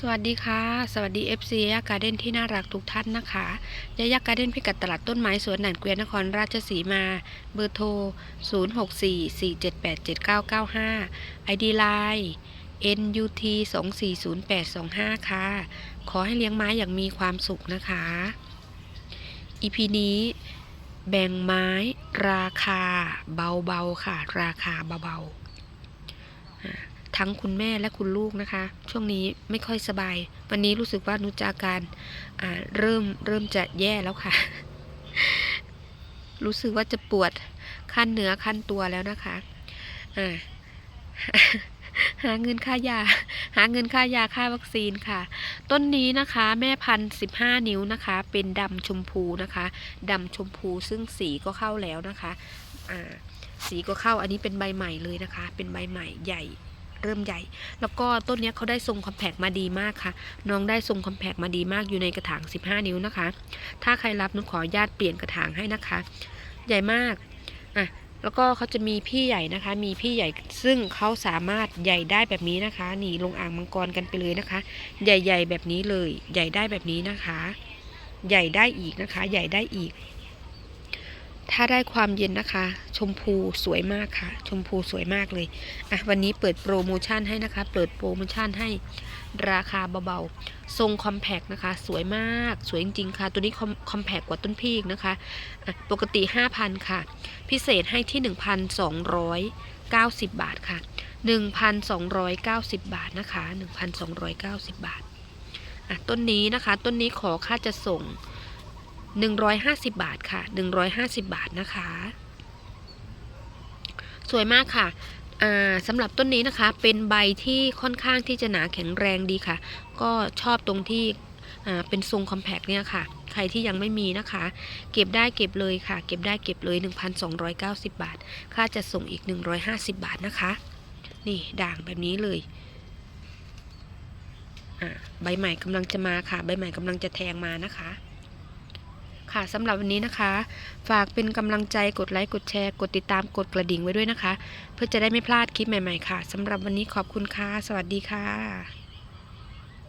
สวัสดีค่ะ สวัสดี FC ยาการ์เด้นที่น่ารักทุกท่านนะคะยายาการ์เด้นพิกัดตลาดต้นไม้สวนหนันเกวียนนครราชสีมา เบอร์โทร 0644787995 ID Line NUT 240825 ค่ะ ขอให้เลี้ยงไม้อย่างมีความสุขนะคะ EP นี้แบ่งไม้ราคาเบาๆค่ะ ราคาเบาๆอ่า ทั้งคุณแม่และคุณลูกนะคะ ช่วงนี้ไม่ค่อยสบาย วันนี้รู้สึกว่านุจาการเริ่มเริ่มจะแย่แล้วค่ะ รู้สึกว่าจะปวดขั้นเนื้อขั้นตัวแล้วนะคะอ่าหาเงินค่ายา หาเงินค่ายาค่าวัคซีนค่ะ ต้นนี้นะคะแม่พันธุ์สิบห้านิ้วนะคะ เป็นดำชมพูนะคะดำชมพูซึ่งสีก็เข้าแล้วนะคะ อ่าสีก็เข้าอันนี้เป็นใบใหม่เลยนะคะ เป็นใบใหม่ใหญ่ เริ่มใหญ่ แล้วก็ต้นนี้เขาได้ทรงคอมแพกมาดีมากค่ะ น้องได้ทรงคอมแพกมาดีมากอยู่ในกระถาง 15 นิ้วนะคะ ถ้าใครรับนุชขออนุญาตเปลี่ยนกระถางให้นะคะ ใหญ่มากอะแล้วก็เขาจะมีพี่ใหญ่นะคะ มีพี่ใหญ่ซึ่งเขาสามารถใหญ่ได้แบบนี้นะคะนี่ลงอ่างมังกรกันไปเลยนะคะ ใหญ่ ๆ แบบนี้เลย ใหญ่ได้แบบนี้นะคะ ใหญ่ได้อีกนะคะ ใหญ่ได้อีก ถ้าได้ความเย็นนะคะ ชมพูสวยมากค่ะ ชมพูสวยมากเลยอะวันนี้เปิดโปรโมชั่นให้นะคะ เปิดโปรโมชั่นให้ราคาเบาๆ ทรงคอมแพกนะคะ สวยมาก สวยจริงๆค่ะ ตัวนี้คอมคอมแพกกว่าต้นพีกนะคะอะปกติ 5,000 ค่ะ พิเศษให้ที่ 1,290 บาทค่ะ 1,290 บาทนะคะ 1,290 บาทอะต้นนี้นะคะ ต้นนี้ขอค่าจะส่ง 150 บาทค่ะ 150 บาทนะคะ สวยมากค่ะสำหรับต้นนี้นะคะเป็นใบที่ค่อนข้างที่จะหนาแข็งแรงดีค่ะ ก็ชอบตรงที่เป็นทรงคอมแพกเนี่ยค่ะ ใครที่ยังไม่มีนะคะ เก็บได้เก็บเลยค่ะ เก็บได้เก็บเลย 1,290 บาท ค่าจะส่งอีก 150 บาทนะคะ นี่ด่างแบบนี้เลยใบใหม่กำลังจะมาค่ะ ใบใหม่กำลังจะแทงมานะคะ ค่ะสำหรับวันนี้นะคะ ฝากเป็นกำลังใจกดไลค์กดแชร์ กดติดตามกดกระดิ่งไว้ด้วยนะคะ เพื่อจะได้ไม่พลาดคลิปใหม่ๆค่ะสำหรับวันนี้ขอบคุณค่ะ สวัสดีค่ะ